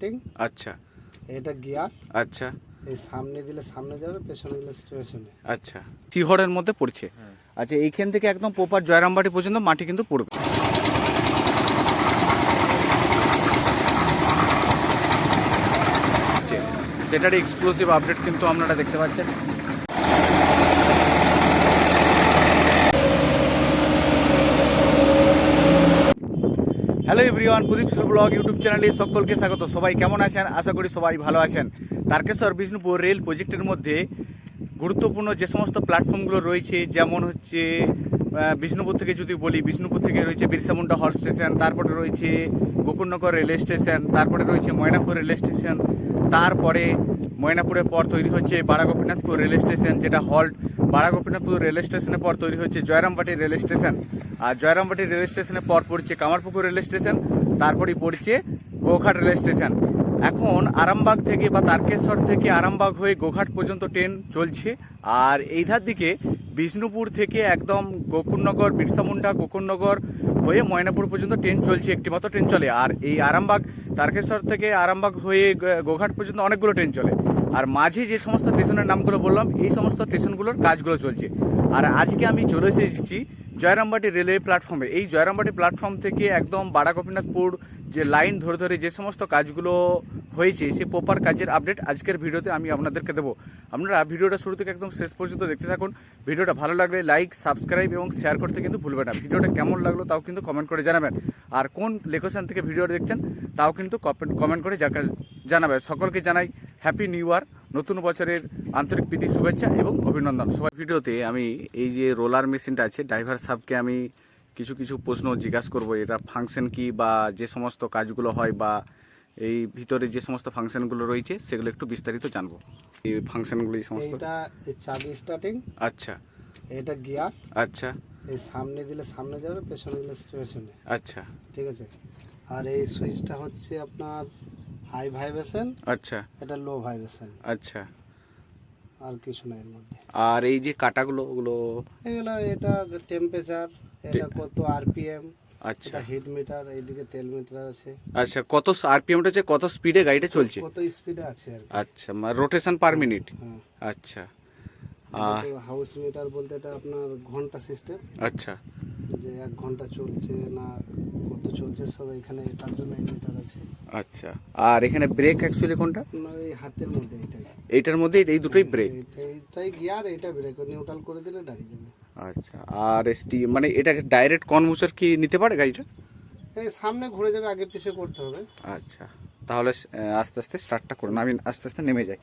Starting আচ্ছা। এটা gear আচ্ছা। এই সামনে দিলে সামনে যাবে পেছনে দিলে পেছনে। আচ্ছা। শিহরের মধ্যে পড়ছে। আচ্ছা এইখান থেকে একদম প্রপার জয়রামবাটি পর্যন্ত মাটি কিন্তু পড়বে। সেটার এক্সক্লুসিভ আপডেট কিন্তু আপনারা দেখতে পাচ্ছেন। হ্যালো এভরিওয়ান, প্রদীপ সুর ব্লগ ইউটিউব চ্যানেলে সকলকে স্বাগত। সবাই কেমন আছেন? আশা করি সবাই ভালো আছেন। তারকেশ্বর, বিষ্ণুপুর রেল প্রজেক্টের মধ্যে গুরুত্বপূর্ণ যে সমস্ত প্ল্যাটফর্মগুলো রয়েছে, যেমন হচ্ছে বিষ্ণুপুর থেকে যদি বলি, বিষ্ণুপুর থেকে রয়েছে বিরসা মুন্ডা হল স্টেশন, তারপরে রয়েছে গোকুলনগর রেলওয়ে স্টেশন, তারপরে রয়েছে ময়নাপুর রেলওয়ে স্টেশন, তারপরে ময়নাপুরের পর তৈরি হচ্ছে বাড়াগোপীনাথপুর রেল স্টেশন, যেটা হল্ট বাড়াগোপীনাথপুর রেল স্টেশনের পর তৈরি হচ্ছে জয়রামবাটি রেল স্টেশন। আর জয়রামবাটি রেল স্টেশনের পর পড়ছে কামারপুকুর রেল স্টেশন, তারপরই পড়ছে গোঘাট রেল স্টেশন। এখন আরামবাগ থেকে বা তারকেশ্বর থেকে আরামবাগ হয়ে গোঘাট পর্যন্ত ট্রেন চলছে। আর এই ধার দিকে বিষ্ণুপুর থেকে একদম গোকুলনগর বিরসা মুন্ডা গোকুলনগর হয়ে ময়নাপুর পর্যন্ত ট্রেন চলছে একটি মাত্র ট্রেন চলে। আর এই আরামবাগ, তারকেশ্বর থেকে আরামবাগ হয়ে গোঘাট পর্যন্ত অনেকগুলো ট্রেন চলে। আর মাঝে যে সমস্ত স্টেশনের নামগুলো বললাম, এই সমস্ত স্টেশনগুলোর কাজগুলো চলছে। আর আজকে আমি চলে এসেছি জয়রামবাটি রেলওয়ে প্ল্যাটফর্মে। এই জয়রামবাটি প্ল্যাটফর্ম থেকে একদম বাড়া গোপীনাথপুর যে লাইন ধরে ধরে যে সমস্ত কাজগুলো হয়েছে, সে প্রপার কাজের আপডেট আজকের ভিডিওতে আমি আপনাদেরকে দেবো। আপনারা ভিডিওটা শুরু থেকে একদম শেষ পর্যন্ত দেখতে থাকুন। ভিডিওটা ভালো লাগলে লাইক সাবস্ক্রাইব এবং শেয়ার করতে কিন্তু ভুলবেন না। ভিডিওটা কেমন লাগল তাও কিন্তু কমেন্ট করে জানাবেন। আর কোন লোকেশন থেকে ভিডিওটা দেখছেন তাও কিন্তু কমেন্ট করে জানাবেন। সকলকে জানাই হ্যাপি নিউ ইয়ার নতুন বছরের আন্তরিক প্রীতি, শুভেচ্ছা এবং অভিনন্দন। সবাই ভিডিওতে আমি এই যে রোলার মেশিনটা আছে ড্রাইভার সাহেবকে আমি কিছু কিছু প্রশ্ন জিজ্ঞাসা করব এটা ফাংশন কি বা যে সমস্ত কাজগুলো হয় বা এই ভিতরে যে সমস্ত ফাংশনগুলো রয়েছে সেগুলো একটু বিস্তারিত জানব। এই ফাংশনগুলো এই সমস্ত? এই চাবি স্টার্টিং আচ্ছা। এটা গিয়ার আচ্ছা। এই সামনে দিলে সামনে যাবে পেছনে দিলে পেছনে। আচ্ছা। ঠিক আছে? আর এই সুইচটা হচ্ছে আপনার হাই ভাইব্রেশন আচ্ছা। এটা লো ভাইব্রেশন আচ্ছা। আর কিছু না এর মধ্যে। আর এই যে কাটাগুলো ওগুলো এগুলো এটা টেম্পারেচার এটা কত আরপিএম? আচ্ছা। হিট মিটার এইদিকে তেল মিটার আছে। আচ্ছা কত আরপিএমটা হচ্ছে কত স্পিডে গাড়িটা চলছে? কত স্পিডে আছে আর। আচ্ছা রোটেশন পার মিনিট হ্যাঁ আচ্ছা। আর হাউস মিটার বলতে এটা আপনার ঘণ্টা সিস্টেম আচ্ছা। যে এক ঘণ্টা চলছে না কত চলছে সব এখানে তার জন্য মিটার আছে। আচ্ছা। আর এখানে ব্রেক অ্যাকচুয়ালি কোনটা? এই হাতের মধ্যে এটাই এইটার মধ্যে এই দুটোই ব্রেক এইটা- এইটাই গিয়ার এইটা ব্রেক নিউট্রাল করে দিলে দাঁড়িয়ে যাবে। আচ্ছা আর এসটি মানে এটা ডাইরেক্ট কনমুচার কি নিতে পারে গাড়িটা? এই সামনে ঘুরে যাবে আগে পিছে করতে হবে। আচ্ছা তাহলে আস্তে আস্তে স্টার্টটা করুন। আমি আস্তে আস্তে নেমে যাই।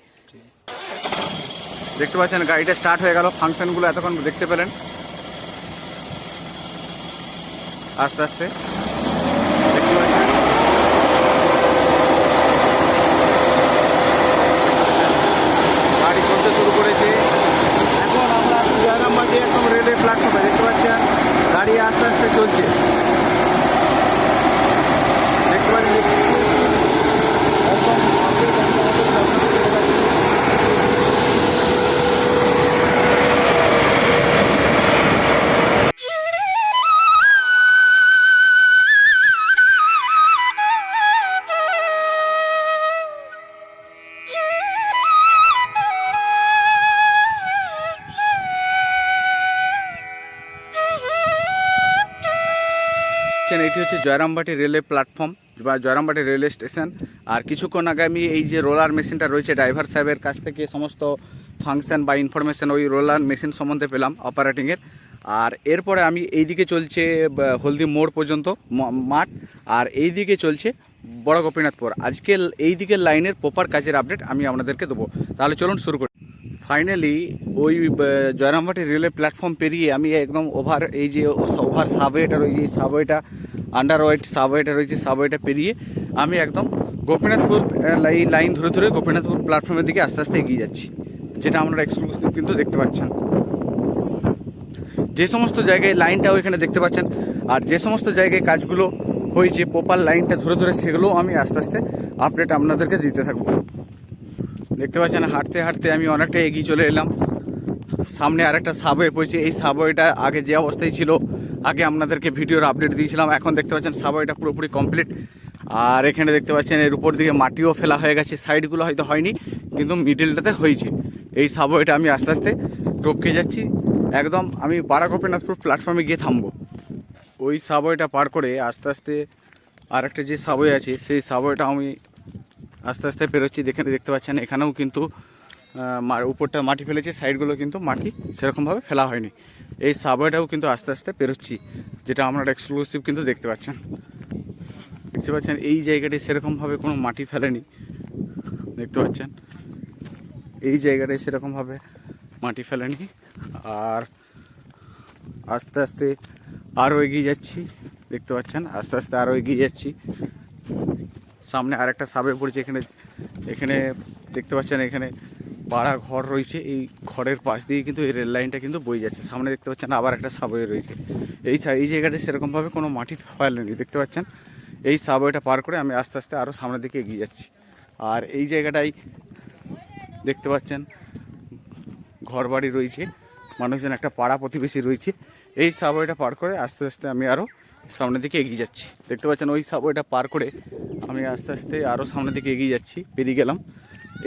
দেখতে পাচ্ছেন গাড়িটা স্টার্ট হয়ে গেল। ফাংশনগুলো এতক্ষণ দেখতে পেলেন। আস্তে আস্তে দেখতে পাচ্ছেন গাড়ি চলতে শুরু করেছে এখন আমরা জয়রাম মাঝে একদম রেলওয়ে প্ল্যাটফর্মে দেখতে পাচ্ছেন গাড়ি আস্তে আস্তে চলছে। হচ্ছে জয়রামবাটি রেলওয়ে প্ল্যাটফর্ম বা জয়রামবাটি রেলওয়ে স্টেশন। আর কিছুক্ষণ আগে আমি এই যে রোলার মেশিনটা রয়েছে, ড্রাইভার সাহেবের কাছ থেকে সমস্ত ফাংশন বা ইনফরমেশন ওই রোলার মেশিন সম্বন্ধে পেলাম অপারেটিংয়ের। আর এরপরে আমি এইদিকে চলছে হলদি মোড় পর্যন্ত মাঠ। আর এই দিকে চলছে বড় গোপীনাথপুর। আজকে এই দিকের লাইনের প্রপার কাজের আপডেট আমি আপনাদেরকে দেবো। তাহলে চলুন শুরু করি। ফাইনালি ওই জয়রামবাটি রেলওয়ে প্ল্যাটফর্ম পেরিয়ে আমি একদম ওভার এই যে ওভার সাবওয়েটা রয়েছে, এই সাবওয়েটা আন্ডার ওয়েট সাবওয়েটা রয়েছে সাবওয়েটা পেরিয়ে আমি একদম গোপীনাথপুর এই লাইন ধরে ধরে গোপীনাথপুর প্ল্যাটফর্মের দিকে আস্তে আস্তে এগিয়ে যাচ্ছি, যেটা আপনারা এক্সক্লুসিভ কিন্তু দেখতে পাচ্ছেন। যে সমস্ত জায়গায় লাইনটাও এখানে দেখতে পাচ্ছেন, আর যে সমস্ত জায়গায় কাজগুলো হয়েছে প্রপার লাইনটা ধরে ধরে সেগুলোও আমি আস্তে আস্তে আপডেট আপনাদেরকে দিতে থাকব। দেখতে পাচ্ছেন, হাঁটতে হাঁটতে আমি অনেকটা এগিয়ে চলে এলাম। সামনে আরেকটা সাবওয়ে পড়েছে। এই সাবওয়েটা আগে যে অবস্থায় ছিল, আগে আপনাদেরকে ভিডিওর আপডেট দিয়েছিলাম। এখন দেখতে পাচ্ছেন সাবওয়েটা পুরোপুরি কমপ্লিট আর এখানে দেখতে পাচ্ছেন, এর উপর দিকে মাটিও ফেলা হয়ে গেছে। সাইডগুলো হয়তো হয়নি, কিন্তু মিডিলটাতে হয়েছে। এই সাবওয়েটা আমি আস্তে আস্তে টপকে যাচ্ছি। একদম আমি পাড়া গোপীনাথপুর প্ল্যাটফর্মে গিয়ে থামবো। ওই সাবওয়েটা পার করে আস্তে আস্তে আর একটা যে সাবওয়ে আছে, সেই সাবওয়েটা আমি আস্তে আস্তে পেরোচ্ছি, দেখে দেখতে পাচ্ছেন, এখানেও কিন্তু উপরটা মাটি ফেলেছে, সাইডগুলো কিন্তু মাটি, সেরকমভাবে ফেলা হয়নি। এই সাবওয়েটাও কিন্তু আস্তে আস্তে পেরোচ্ছি, যেটা আমরা এক্সক্লুসিভ কিন্তু দেখতে পাচ্ছেন। দেখতে পাচ্ছেন, এই জায়গাটি সেরকমভাবে কোনো মাটি ফেলেনি, দেখতে পাচ্ছেন। এই জায়গাটায় সেরকমভাবে মাটি ফেলেনি, আর আস্তে আস্তে আরও এগিয়ে যাচ্ছি, দেখতে পাচ্ছেন, আস্তে আস্তে আরও এগিয়ে যাচ্ছি। সামনে আরেকটা সাবে পড়েছে এখানে এখানে দেখতে পাচ্ছেন এখানে পাড়া ঘর রয়েছে। এই ঘরের পাশ দিয়ে কিন্তু এই রেল লাইনটা কিন্তু বয়ে যাচ্ছে। সামনে দেখতে পাচ্ছেন আবার একটা সাবওয়ে রয়েছে। এই এই জায়গাটা সেরকমভাবে কোনো মাটি ফেলেনি, দেখতে পাচ্ছেন? এই সাবওয়েটা পার করে আমি আস্তে আস্তে আরও সামনের দিকে এগিয়ে যাচ্ছি। আর এই জায়গাটাই দেখতে পাচ্ছেন ঘর বাড়ি রয়েছে, মানুষজন একটা পাড়া প্রতিবেশী রয়েছে। এই সাবওয়েটা পার করে আস্তে আস্তে আমি আরও সামনের দিকে এগিয়ে যাচ্ছি। দেখতে পাচ্ছেন ওই সাবওয়েটা পার করে আমি আস্তে আস্তে আরও সামনের দিকে এগিয়ে যাচ্ছি, বেরিয়ে গেলাম।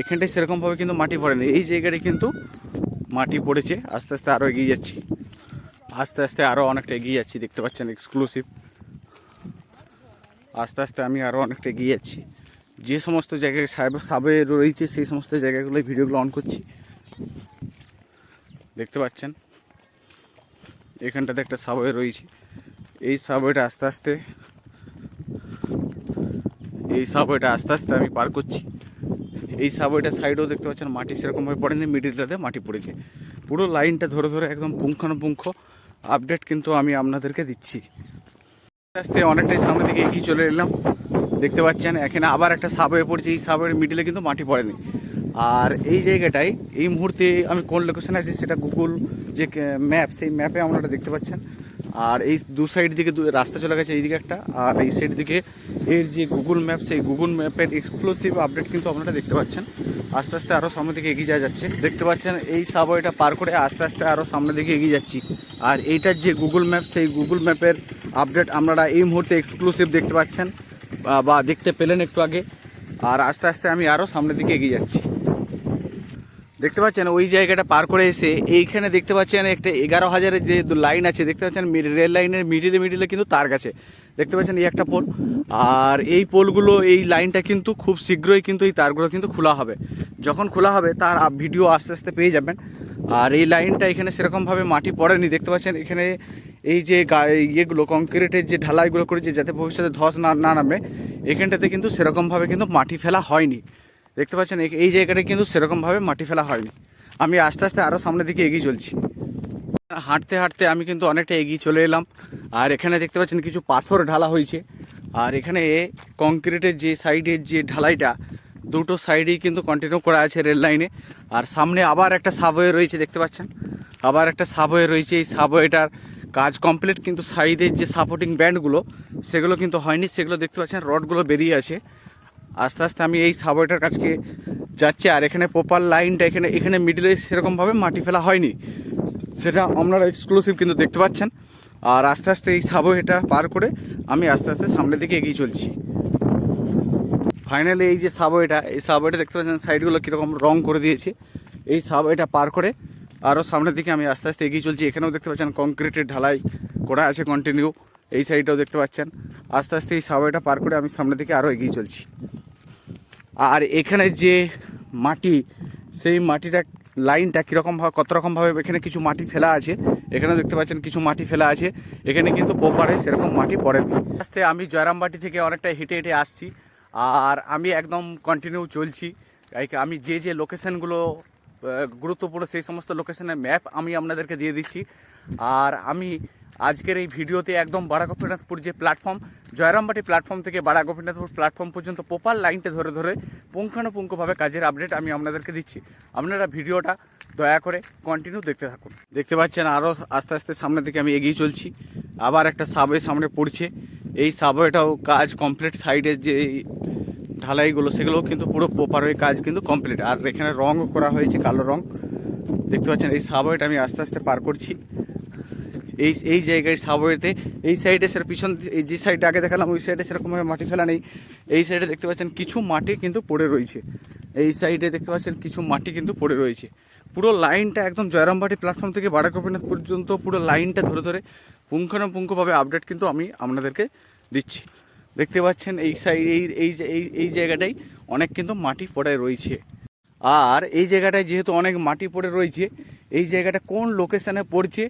এখানটায় সেরকমভাবে কিন্তু মাটি পড়েনি। এই জায়গাটায় কিন্তু মাটি পড়েছে। আস্তে আস্তে আরও এগিয়ে যাচ্ছি। আস্তে আস্তে আরও অনেকটা এগিয়ে যাচ্ছি, দেখতে পাচ্ছেন এক্সক্লুসিভ আস্তে আস্তে আমি আরও অনেকটা এগিয়ে যাচ্ছি। যে সমস্ত জায়গায় সাবে সাবে রয়েছে, সেই সমস্ত জায়গাগুলোয় ভিডিওগুলো অন করছি। দেখতে পাচ্ছেন? এখানটাতে একটা সাবওয়ে রয়েছে। এই সাবওয়েটা আস্তে আস্তে। এই সাবওয়েটা আস্তে আস্তে আমি পার করছি। এই সাবওয়েটার সাইডেও দেখতে পাচ্ছেন, মাটি সেরকমভাবে পড়েনি মিডিলটাতে মাটি পড়েছে। পুরো লাইনটা ধরে ধরে একদম পুঙ্খানুপুঙ্খ আপডেট কিন্তু আমি আপনাদেরকে দিচ্ছি। আস্তে আস্তে অনেকটাই সামনে দিকে এগিয়ে চলে এলাম। দেখতে পাচ্ছেন, এখানে আবার একটা সাবওয়ে পড়ছে, এই সাবওয়ের মিডিলে কিন্তু মাটি পড়েনি। আর এই জায়গাটায়, এই মুহূর্তে আমি কোন লোকেশনে আছি সেটা গুগল যে ম্যাপ সেই ম্যাপে আপনারা দেখতে পাচ্ছেন। আর এই দু সাইড দিকে রাস্তা চলে গেছে, এইদিকে একটা। আর এই সাইড দিকে এর যে গুগল ম্যাপ সেই গুগল ম্যাপের এক্সক্লুসিভ আপডেট কিন্তু আপনারা দেখতে পাচ্ছেন। আস্তে আস্তে আরও সামনের দিকে এগিয়ে যাওয়া যাচ্ছে। দেখতে পাচ্ছেন এই সাবওয়েটা পার করে আস্তে আস্তে আরও সামনের দিকে এগিয়ে যাচ্ছি। আর এইটার যে গুগল ম্যাপ সেই গুগল ম্যাপের আপডেট আপনারা এই মুহূর্তে এক্সক্লুসিভ দেখতে পাচ্ছেন, বা দেখতে পেলেন একটু আগে। আর আস্তে আস্তে আমি আরও সামনের দিকে এগিয়ে যাচ্ছি। দেখতে পাচ্ছেন ওই জায়গাটা পার করে এসে এইখানে দেখতে পাচ্ছেন একটা এগারো হাজারের যে লাইন আছে, দেখতে পাচ্ছেন রেল লাইনের মিডিলে মিডিলে কিন্তু তার গেছে দেখতে পাচ্ছেন এই একটা পোল। আর এই পোলগুলো, এই লাইনটা কিন্তু খুব শীঘ্রই কিন্তু এই তারগুলো কিন্তু খোলা হবে। যখন খোলা হবে, তার ভিডিও আস্তে আস্তে পেয়ে যাবেন। আর এই লাইনটা এখানে সেরকমভাবে মাটি পড়েনি। দেখতে পাচ্ছেন এখানে এই যে গা- ইয়েগুলো কংক্রিটের যে ঢালাইগুলো করেছে, যাতে ভবিষ্যতে ধস না না নামে, এখানটাতে কিন্তু সেরকমভাবে কিন্তু মাটি ফেলা হয়নি। দেখতে পাচ্ছেন, এই- জায়গাটা কিন্তু সেরকমভাবে মাটি ফেলা হয়নি। আমি আস্তে আস্তে আরও সামনের দিকে এগিয়ে চলছি। হাঁটতে হাঁটতে আমি কিন্তু অনেকটা এগিয়ে চলে এলাম। আর এখানে দেখতে পাচ্ছেন কিছু পাথর ঢালা হয়েছে। আর এখানে কংক্রিটের যে সাইডের যে ঢালাইটা, দুটো সাইডেই কিন্তু কন্টিনিউ করা আছে রেল লাইনে। আর সামনে আবার একটা সাবওয়ে রয়েছে, দেখতে পাচ্ছেন? আবার একটা সাবওয়ে রয়েছে। এই সাবওয়েটার কাজ কমপ্লিট কিন্তু সাইডের যে সাপোর্টিং ব্যান্ডগুলো সেগুলো কিন্তু হয়নি। সেগুলো দেখতে পাচ্ছেন, রডগুলো বেরিয়ে আছে। আস্তে আস্তে আমি এই সাবওয়েটার কাছকে যাচ্ছি, আর এখানে প্রপার লাইনটা এখানে এখানে মিডিলে সেরকমভাবে মাটি ফেলা হয়নি। সেটা আপনারা এক্সক্লুসিভ কিন্তু দেখতে পাচ্ছেন। আর আস্তে আস্তে এই সাবওয়েটা পার করে আমি আস্তে আস্তে সামনের দিকে এগিয়ে চলছি। ফাইনালি এই যে সাবওয়েটা, এই সাবওয়েটা দেখতে পাচ্ছেন সাইডগুলো কীরকম রং করে দিয়েছে। এই সাবওয়েটা পার করে আরও সামনের দিকে আমি আস্তে আস্তে এগিয়ে চলছি। এখানেও দেখতে পাচ্ছেন কংক্রিটের ঢালাই করা আছে কন্টিনিউ এই সাইডটাও দেখতে পাচ্ছেন। আস্তে আস্তে এই সাবওয়েটা পার করে আমি সামনের দিকে আরও এগিয়ে চলছি। আর এখানে যে মাটি, সেই মাটিটা লাইনটা কীরকমভাবে কত রকমভাবে এখানে কিছু মাটি ফেলা আছে? এখানে দেখতে পাচ্ছেন কিছু মাটি ফেলা আছে। এখানে কিন্তু পোপারে সেরকম মাটি পড়েনি। আস্তে আমি জয়রামবাটি থেকে অনেকটা হেঁটে হেঁটে আসছি। আর আমি একদম কন্টিনিউ চলছি। আমি যে যে লোকেশনগুলো গুরুত্বপূর্ণ সেই সমস্ত লোকেশনের ম্যাপ আমি আপনাদেরকে দিয়ে দিচ্ছি। আর আমি আজকের এই ভিডিওতে একদম বাড়া গোপীনাথপুর যে প্ল্যাটফর্ম জয়রামবাটি প্ল্যাটফর্ম থেকে বাড়া গোপীনাথপুর প্ল্যাটফর্ম পর্যন্ত প্রপার লাইনটা ধরে ধরে পুঙ্খানুপুঙ্খভাবে কাজের আপডেট আমি আপনাদেরকে দিচ্ছি। আপনারা ভিডিওটা দয়া করে কন্টিনিউ দেখতে থাকুন। দেখতে পাচ্ছেন আরও আস্তে আস্তে সামনের দিকে আমি এগিয়ে চলছি। আবার একটা সাবওয়ে সামনে পড়ছে। এই সাবওয়েটাও কাজ কমপ্লিট সাইডের যে ঢালাইগুলো, সেগুলোও কিন্তু পুরো প্রপার হয়ে কাজ কিন্তু কমপ্লিট আর এখানে রঙও করা হয়েছে কালো রঙ দেখতে পাচ্ছেন এই সাবওয়েটা আমি আস্তে আস্তে পার করছি। এই এই জায়গায় সাবওয়েতে, এই সাইডে সের পিছন এই যে সাইডে আগে দেখালাম, ওই সাইডে সেরকমভাবে মাটি ফেলা নেই। এই সাইডে দেখতে পাচ্ছেন কিছু মাটি কিন্তু পড়ে রয়েছে। এই সাইডে দেখতে পাচ্ছেন কিছু মাটি কিন্তু পড়ে রয়েছে। পুরো লাইনটা একদম জয়রামবাটি প্ল্যাটফর্ম থেকে বাড়া গোপীনাথ পর্যন্ত পুরো লাইনটা ধরে ধরে পুঙ্খানুপুঙ্খভাবে আপডেট কিন্তু আমি আপনাদেরকে দিচ্ছি। দেখতে পাচ্ছেন এই সাইড এই এই এই জায়গাটাই অনেক কিন্তু মাটি পড়ে রয়েছে। আর এই জায়গাটায় যেহেতু অনেক মাটি পড়ে রয়েছে, এই জায়গাটা কোন লোকেশানে পড়ছে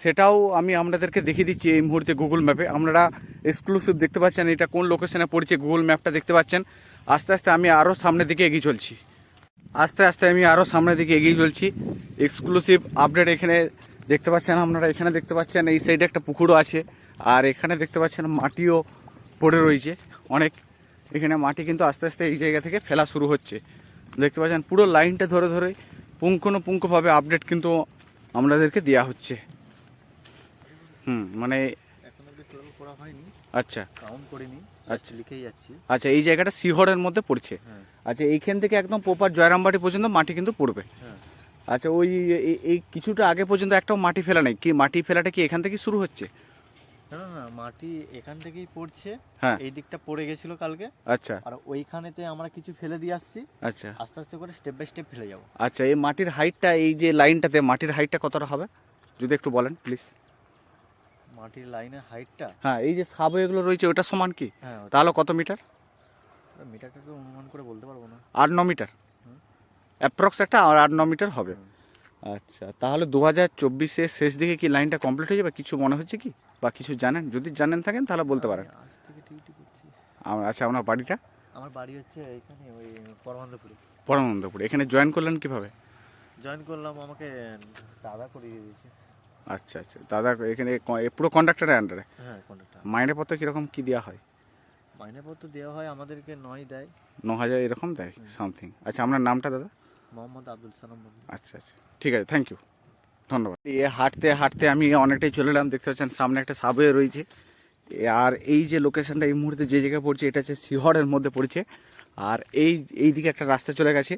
সেটাও আমি আপনাদেরকে দেখিয়ে দিচ্ছি এই মুহূর্তে গুগল ম্যাপে আপনারা এক্সক্লুসিভ দেখতে পাচ্ছেন এটা কোন লোকেশানে পড়ছে গুগল ম্যাপটা দেখতে পাচ্ছেন। আস্তে আস্তে আমি আরও সামনের দিকে এগিয়ে চলছি। আস্তে আস্তে আমি আরও সামনের দিকে এগিয়ে চলছি। এক্সক্লুসিভ আপডেট এখানে দেখতে পাচ্ছেন, আপনারা এখানে দেখতে পাচ্ছেন, এই সাইডে একটা পুকুরও আছে। আর এখানে দেখতে পাচ্ছেন মাটিও পড়ে রয়েছে। অনেক, এখানে মাটি কিন্তু আস্তে আস্তে এই জায়গা থেকে ফেলা শুরু হচ্ছে। দেখতে পাচ্ছেন পুরো লাইনটা ধরে ধরে পুঙ্খানুপুঙ্খভাবে আপডেট কিন্তু আমাদেরকে দেওয়া হচ্ছে। হুম মানে আচ্ছা। আচ্ছা। আচ্ছা। লিখেই যাচ্ছি। আচ্ছা এই জায়গাটা শিহরের মধ্যে পড়ছে। হ্যাঁ। আচ্ছা এইখান থেকে একদম প্রপার জয়রামবাটি পর্যন্ত মাটি কিন্তু পড়বে। হ্যাঁ। আচ্ছা ওই এই কিছুটা আগে পর্যন্ত একটাও মাটি ফেলা নেই। কি মাটি ফেলাটা কি এখান থেকে শুরু হচ্ছে? না না মাটি এখান থেকেই পড়ছে। হ্যাঁ। এই দিকটা পড়ে গেছিল কালকে। আচ্ছা। আর ওইখানেতে আমরা কিছু ফেলে দিয়ে আসছি। আচ্ছা। আস্তে আস্তে করে স্টেপ বাই স্টেপ ফেলে যাব। আচ্ছা এই মাটির হাইটটা এই যে লাইনটাতে মাটির হাইটটা কতটা হবে? যদি একটু বলেন প্লিজ মাটির লাইনের হাইটটা হ্যাঁ এই যে সাব এগুলো রয়েছে ওটা সমান কি? হ্যাঁ তাহলে কত মিটার? মিটারটা তো অনুমান করে বলতে পারব না। আট ন মিটার। অ্যাপ্রক্স একটা আর আট ন মিটার হবে। আচ্ছা তাহলে দু হাজার চব্বিশের শেষ দিকে কি লাইনটা কমপ্লিট হয়ে যাবে? কিছু মনে হচ্ছে কি? বা কিছু জানেন? যদি জানেন থাকেন তাহলে বলতে পারেন। আজ থেকে ডিউটি করছি। আমার আচ্ছা আপনার বাড়িটা? আমার বাড়ি হচ্ছে এখানে ওই পরমানন্দপুরে পরমানন্দপুর এখানে জয়েন করলেন কীভাবে? জয়েন করলাম আমাকে দাদা করিয়ে দিয়েছে। আচ্ছা আচ্ছা। দাদা এখানে পুরো কন্ডাক্টরের আন্ডারে হ্যাঁ কন্ট্রাক্টর মাইনে পত্র কীরকম কী দেওয়া হয়? মাইনেপত্র দেওয়া হয় আমাদেরকে নয় দেয়। ন হাজার এরকম দেয়? সামথিং আচ্ছা আপনার নামটা দাদা? মোহাম্মদ আব্দুল সালাম আচ্ছা আচ্ছা। ঠিক আছে থ্যাংক ইউ ধন্যবাদ। এ হাঁটতে হাঁটতে আমি অনেকটাই চলে এলাম, দেখতে পাচ্ছেন সামনে একটা সাবওয়ে রয়েছে। আর এই যে লোকেশনটা এই মুহূর্তে যে জায়গায় পড়ছে, এটা হচ্ছে শিহরের মধ্যে পড়ছে। আর এই এই দিকে একটা রাস্তা চলে গেছে।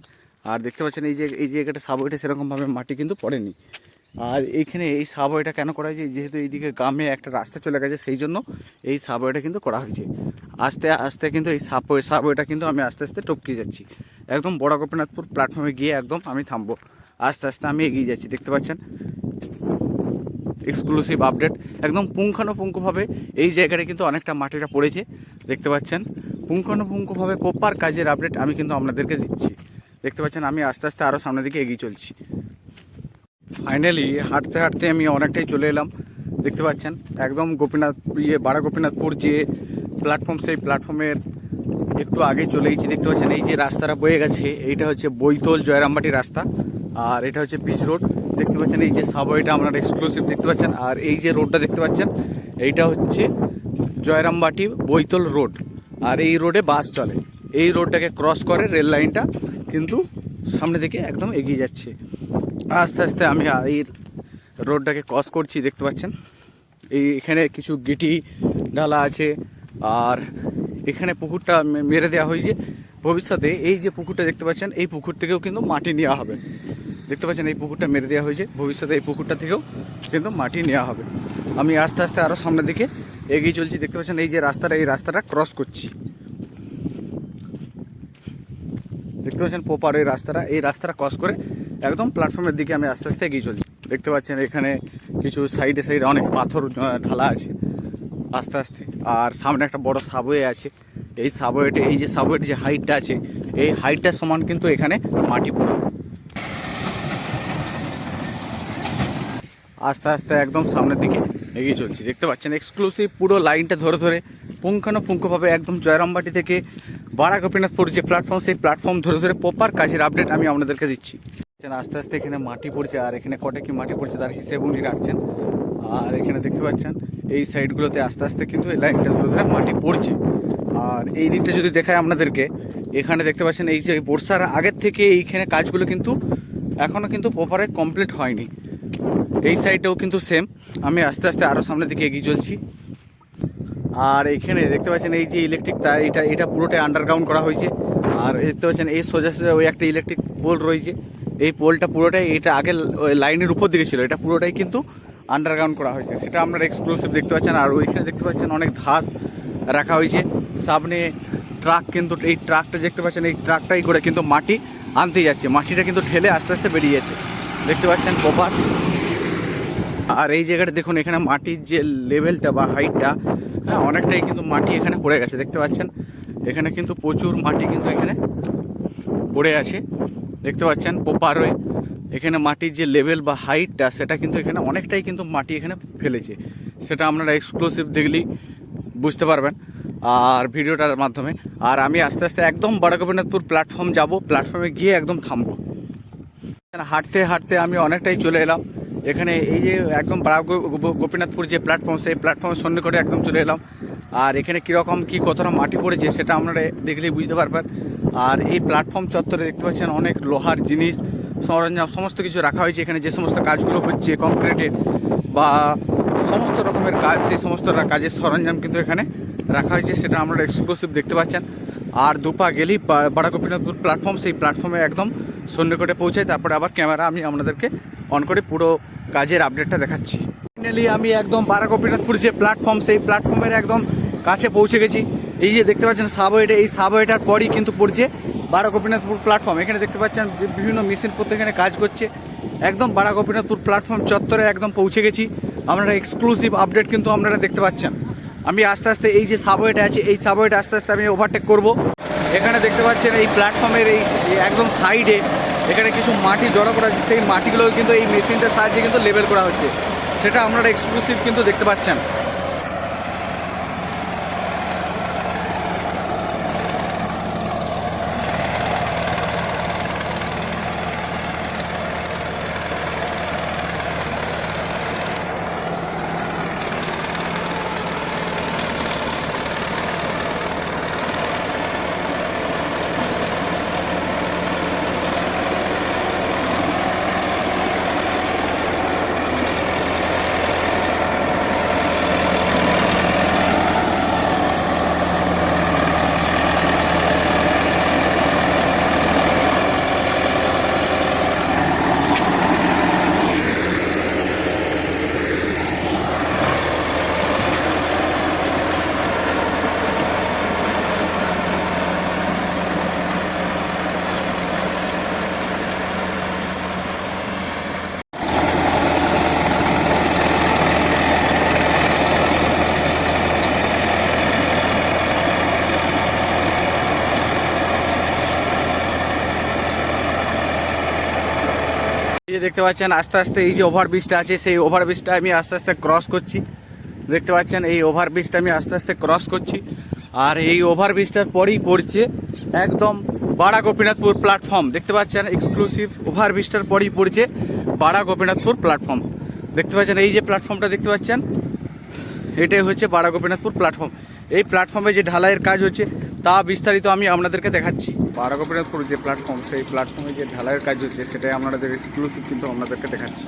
আর দেখতে পাচ্ছেন এই যে, এই জায়গাটা সাবওয়েটা সেরকমভাবে মাটি কিন্তু পড়েনি। আর এইখানে এই সাবওয়েটা কেন করা হয়েছে, যেহেতু এইদিকে গ্রামে একটা রাস্তা চলে গেছে, সেই জন্য এই সাবওয়েটা কিন্তু করা হয়েছে। আস্তে আস্তে কিন্তু এই সাবওয়ে সাবওয়েটা কিন্তু আমি আস্তে আস্তে টপকে যাচ্ছি। একদম বড় গোপীনাথপুর প্ল্যাটফর্মে গিয়ে একদম আমি থামবো। আস্তে আস্তে আমি এগিয়ে যাচ্ছি, দেখতে পাচ্ছেন? এক্সক্লুসিভ আপডেট একদম পুঙ্খানুপুঙ্খভাবে এই জায়গাটা কিন্তু অনেকটা মাটিটা পড়েছে, দেখতে পাচ্ছেন? পুঙ্খানুপুঙ্খভাবে প্রপার কাজের আপডেট আমি কিন্তু আপনাদেরকে দিচ্ছি। দেখতে পাচ্ছেন, আমি আস্তে আস্তে আরও সামনের দিকে এগিয়ে চলছি। ফাইনালি হাঁটতে হাঁটতে আমি অনেকটাই চলে এলাম, দেখতে পাচ্ছেন? একদম গোপীনাথ ইয়ে বাড়া গোপীনাথপুর যে প্ল্যাটফর্ম সেই প্ল্যাটফর্মের একটু আগে চলে গেছি দেখতে পাচ্ছেন? এই যে রাস্তাটা বয়ে গেছে, এইটা হচ্ছে বৈতল জয়রামবাটি রাস্তা। আর এটা হচ্ছে পিচ রোড দেখতে পাচ্ছেন এই যে সাবওয়েটা আপনারা এক্সক্লুসিভ দেখতে পাচ্ছেন। আর এই যে রোডটা দেখতে পাচ্ছেন, এইটা হচ্ছে জয়রামবাটি বৈতল রোড আর এই রোডে বাস চলে। এই রোডটাকে ক্রস করে রেল লাইনটা কিন্তু সামনে দিকে একদম এগিয়ে যাচ্ছে। আস্তে আস্তে আমি এই রোডটাকে ক্রস করছি, দেখতে পাচ্ছেন? এই এখানে কিছু গিটি ডালা আছে। আর এখানে পুকুরটা মেরে দেওয়া হয়েছে। ভবিষ্যতে এই যে পুকুরটা দেখতে পাচ্ছেন, এই পুকুর থেকেও কিন্তু মাটি নেওয়া হবে। দেখতে পাচ্ছেন, এই পুকুরটা মেরে দেওয়া হয়েছে। ভবিষ্যতে এই পুকুরটা থেকেও কিন্তু মাটি নেওয়া হবে। আমি আস্তে আস্তে আরও সামনের দিকে এগিয়ে চলছি। দেখতে পাচ্ছেন, এই যে রাস্তাটা, এই রাস্তাটা ক্রস করছি। দেখতে পাচ্ছেন পোপার এই রাস্তাটা এই রাস্তাটা ক্রস করে একদম প্ল্যাটফর্মের দিকে আমি আস্তে আস্তে এগিয়ে চলছি। দেখতে পাচ্ছেন, এখানে কিছু সাইডে সাইডে অনেক পাথর ঢালা আছে। আস্তে আস্তে। আর সামনে একটা বড় সাবওয়ে আছে। এই সাবওয়েটে এই যে সাবওয়ের যে হাইটটা আছে, এই হাইটটার সমান কিন্তু এখানে মাটি পড়বে। আস্তে আস্তে একদম সামনের দিকে এগিয়ে চলছি। দেখতে পাচ্ছেন এক্সক্লুসিভ পুরো লাইনটা ধরে ধরে পুঙ্খানুপুঙ্খভাবে একদম জয়রামবাটি থেকে বাড়া গোপীনাথপুর যে প্ল্যাটফর্ম সেই প্ল্যাটফর্ম ধরে ধরে প্রপার কাজের আপডেট আমি আপনাদেরকে দিচ্ছি। আস্তে আস্তে এখানে মাটি পড়ছে, আর এখানে কটা কি মাটি পড়ছে তার হিসেব উনি রাখছেন। আর এখানে দেখতে পাচ্ছেন, এই সাইডগুলোতে আস্তে আস্তে কিন্তু এই লাইনটা ধরে ধরে মাটি পড়ছে। আর এই দিকটা যদি দেখায় আপনাদেরকে, এখানে দেখতে পাচ্ছেন এই যে বর্ষার আগের থেকে এইখানে কাজগুলো কিন্তু এখনও কিন্তু প্রপারে কমপ্লিট হয়নি। এই সাইডটাও কিন্তু সেম আমি আস্তে আস্তে আরও সামনের দিকে এগিয়ে চলছি। আর এখানে দেখতে পাচ্ছেন এই যে ইলেকট্রিক তার এটা এটা পুরোটাই আন্ডারগ্রাউন্ড করা হয়েছে। আর দেখতে পাচ্ছেন এই সোজা সোজা ওই একটা ইলেকট্রিক পোল রয়েছে। এই পোলটা পুরোটাই এটা আগে লাইনের উপর দিকে ছিল। এটা পুরোটাই কিন্তু আন্ডারগ্রাউন্ড করা হয়েছে। সেটা আপনারা এক্সক্লুসিভ দেখতে পাচ্ছেন। আর ওইখানে দেখতে পাচ্ছেন অনেক ধাস রাখা হয়েছে। সামনে ট্রাক কিন্তু, এই ট্রাকটা দেখতে পাচ্ছেন, এই ট্রাকটাই করে কিন্তু মাটি আনতে যাচ্ছে। মাটিটা কিন্তু ঠেলে আস্তে আস্তে বেরিয়ে যাচ্ছে। দেখতে পাচ্ছেন কপার আর এই জায়গাটা দেখুন, এখানে মাটির যে লেভেলটা বা হাইটটা হ্যাঁ অনেকটাই কিন্তু মাটি এখানে পড়ে গেছে, দেখতে পাচ্ছেন? এখানে কিন্তু প্রচুর মাটি কিন্তু এখানে পড়ে আছে, দেখতে পাচ্ছেন? পোপার এখানে মাটির যে লেভেল বা হাইটটা সেটা কিন্তু এখানে অনেকটাই কিন্তু মাটি এখানে ফেলেছে। সেটা আপনারা এক্সক্লুসিভ দেখলেই বুঝতে পারবেন, আর ভিডিওটার মাধ্যমে। আর আমি আস্তে আস্তে একদম বড় গোপীনাথপুর প্ল্যাটফর্ম যাব প্ল্যাটফর্মে গিয়ে একদম থামবো। হাঁটতে হাঁটতে আমি অনেকটাই চলে এলাম। এখানে এই যে একদম গোপীনাথপুর যে প্ল্যাটফর্ম সেই প্ল্যাটফর্মের সন্নিকটে একদম চলে এলাম। আর এখানে কীরকম, কী কতটা মাটি পড়েছে সেটা আপনারা দেখলেই বুঝতে পারবেন। আর এই প্ল্যাটফর্ম চত্বরে দেখতে পাচ্ছেন অনেক লোহার জিনিস, সরঞ্জাম, সমস্ত কিছু রাখা হয়েছে। এখানে যে সমস্ত কাজগুলো হচ্ছে কংক্রিটের বা সমস্ত রকমের কাজ, সেই সমস্ত কাজের সরঞ্জাম কিন্তু এখানে রাখা হয়েছে, সেটা আপনারা এক্সক্লুসিভ দেখতে পাচ্ছেন। আর দুপা গেলেই বাড়া গোপীনাথপুর প্ল্যাটফর্ম সেই প্ল্যাটফর্মে একদম সন্নিকটে পৌঁছায়। তারপরে আবার ক্যামেরা আমি আপনাদেরকে অন করে পুরো কাজের আপডেটটা দেখাচ্ছি। ফাইনালি আমি একদম বারা গোপীনাথপুর যে প্ল্যাটফর্ম সেই প্ল্যাটফর্মের একদম কাছে পৌঁছে গেছি। এই যে দেখতে পাচ্ছেন সাবওয়েটা এই সাবওয়েটার পরই কিন্তু পড়ছে বারা গোপীনাথপুর প্ল্যাটফর্ম এখানে দেখতে পাচ্ছেন যে বিভিন্ন মেশিন পত্র এখানে কাজ করছে। একদম বারা গোপীনাথপুর প্ল্যাটফর্ম চত্বরে একদম পৌঁছে গেছি। আপনারা এক্সক্লুসিভ আপডেট কিন্তু আপনারা দেখতে পাচ্ছেন। আমি আস্তে আস্তে এই যে সাবওয়েটা আছে, এই সাবওয়েটা আস্তে আস্তে আমি ওভারটেক করব। এখানে দেখতে পাচ্ছেন এই প্ল্যাটফর্মের এই একদম সাইডে এখানে কিছু মাটি জড়ো করা সেই মাটিগুলো কিন্তু এই মেশিনটার সাহায্যে কিন্তু লেবেল করা হচ্ছে। সেটা আপনারা এক্সক্লুসিভ কিন্তু দেখতে পাচ্ছেন। দেখতে পাচ্ছেন, আস্তে আস্তে এই যে ওভারব্রিজটা আছে, সেই ওভারব্রিজটা আমি আস্তে আস্তে ক্রস করছি। দেখতে পাচ্ছেন, এই ওভারব্রিজটা আমি আস্তে আস্তে ক্রস করছি। আর এই ওভারব্রিজটার পরেই পড়ছে একদম বাড়া গোপীনাথপুর প্ল্যাটফর্ম দেখতে পাচ্ছেন এক্সক্লুসিভ ওভারব্রিজটার পরেই পড়ছে বাড়া গোপীনাথপুর প্ল্যাটফর্ম দেখতে পাচ্ছেন, এই যে প্ল্যাটফর্মটা দেখতে পাচ্ছেন, এটাই হচ্ছে বাড়া গোপীনাথপুর প্ল্যাটফর্ম এই প্ল্যাটফর্মে যে ঢালাইয়ের কাজ হচ্ছে, তা বিস্তারিত আমি আপনাদেরকে দেখাচ্ছি। বারাকপুরের যে প্ল্যাটফর্ম সেই প্ল্যাটফর্মে যে ঢালাইয়ের কাজ হচ্ছে, সেটাই আপনাদের এক্সক্লুসিভ কিন্তু আপনাদেরকে দেখাচ্ছি।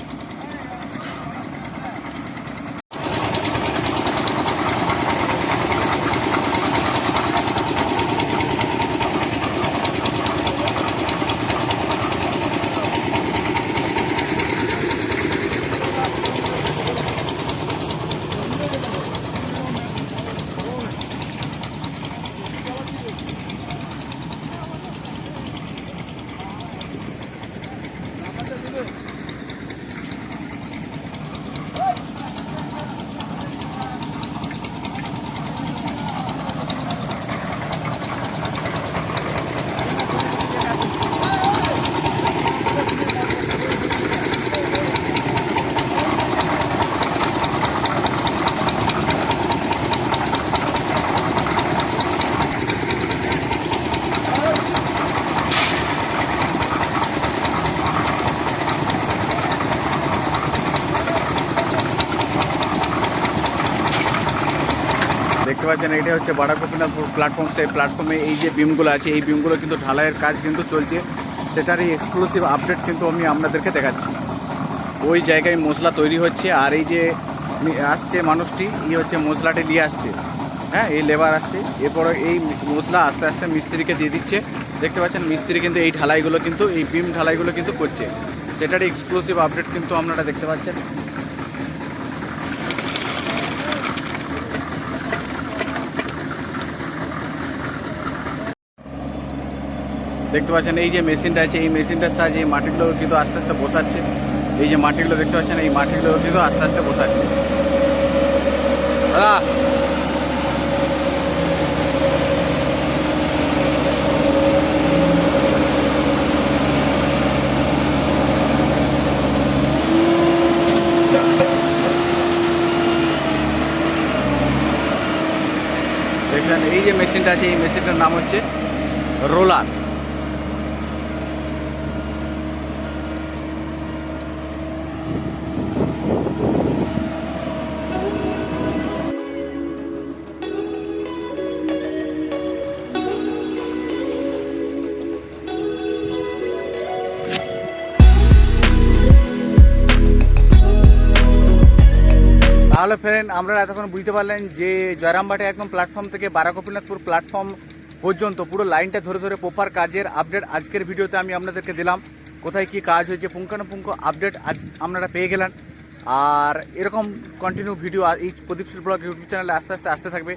দেখতে পাচ্ছেন, এটা হচ্ছে বাড়া গোপীনাথপুর প্ল্যাটফর্ম সেই প্ল্যাটফর্মে এই যে বিমগুলো আছে, এই বিমগুলো কিন্তু ঢালাইয়ের কাজ কিন্তু চলছে। সেটারই এক্সক্লুসিভ আপডেট কিন্তু আমি আপনাদেরকে দেখাচ্ছি। ওই জায়গায় মশলা তৈরি হচ্ছে, আর এই যে আসছে মানুষটি, ই হচ্ছে মশলাটি নিয়ে আসছে। হ্যাঁ এই লেবার আসছে। এরপরে এই মশলা আস্তে আস্তে মিস্ত্রিকে দিয়ে দিচ্ছে। দেখতে পাচ্ছেন, মিস্ত্রি কিন্তু এই ঢালাইগুলো কিন্তু, এই বিম ঢালাইগুলো কিন্তু করছে। সেটারই এক্সক্লুসিভ আপডেট কিন্তু আপনারা দেখতে পাচ্ছেন। দেখতে পাচ্ছেন, এই যে মেশিনটা আছে, এই মেশিনটার সাহায্যে এই মাটিগুলো কিন্তু আস্তে আস্তে বসাচ্ছে। এই যে মাটিগুলো দেখতে পাচ্ছেন, এই মাটিগুলো কিন্তু আস্তে আস্তে বসাচ্ছে। দাদা! এই যে মেশিনটা আছে, এই মেশিনটার নাম হচ্ছে রোলার। তাহলে ফ্রেন্ড আমরা এতক্ষণ বুঝতে পারলেন যে জয়রামবাটে একদম প্ল্যাটফর্ম থেকে বারাকপিনাথপুর প্ল্যাটফর্ম পর্যন্ত পুরো লাইনটা ধরে ধরে প্রপার কাজের আপডেট আজকের ভিডিওতে আমি আপনাদেরকে দিলাম। কোথায় কি কাজ হয়েছে, পুঙ্খানুপুঙ্খ আপডেট আজ আপনারা পেয়ে গেলেন। আর এরকম কন্টিনিউ ভিডিও এই প্রদীপ শিল্প ব্লগ ইউটিউব চ্যানেলে আস্তে আস্তে আসতে থাকবে।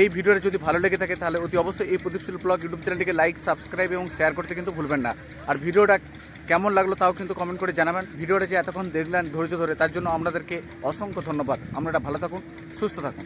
এই ভিডিওটা যদি ভালো লেগে থাকে তাহলে অতি অবশ্যই এই প্রদীপ শিল্প ব্লগ ইউটিউব চ্যানেলটিকে লাইক সাবস্ক্রাইব এবং শেয়ার করতে কিন্তু ভুলবেন না। আর ভিডিওটা কেমন লাগল তাও কিন্তু কমেন্ট করে জানাবেন। ভিডিওটা যে এতক্ষণ দেখলেন ধৈর্য ধরে, তার জন্য আপনাদেরকে অসংখ্য ধন্যবাদ। আপনারা ভালো থাকুন, সুস্থ থাকুন।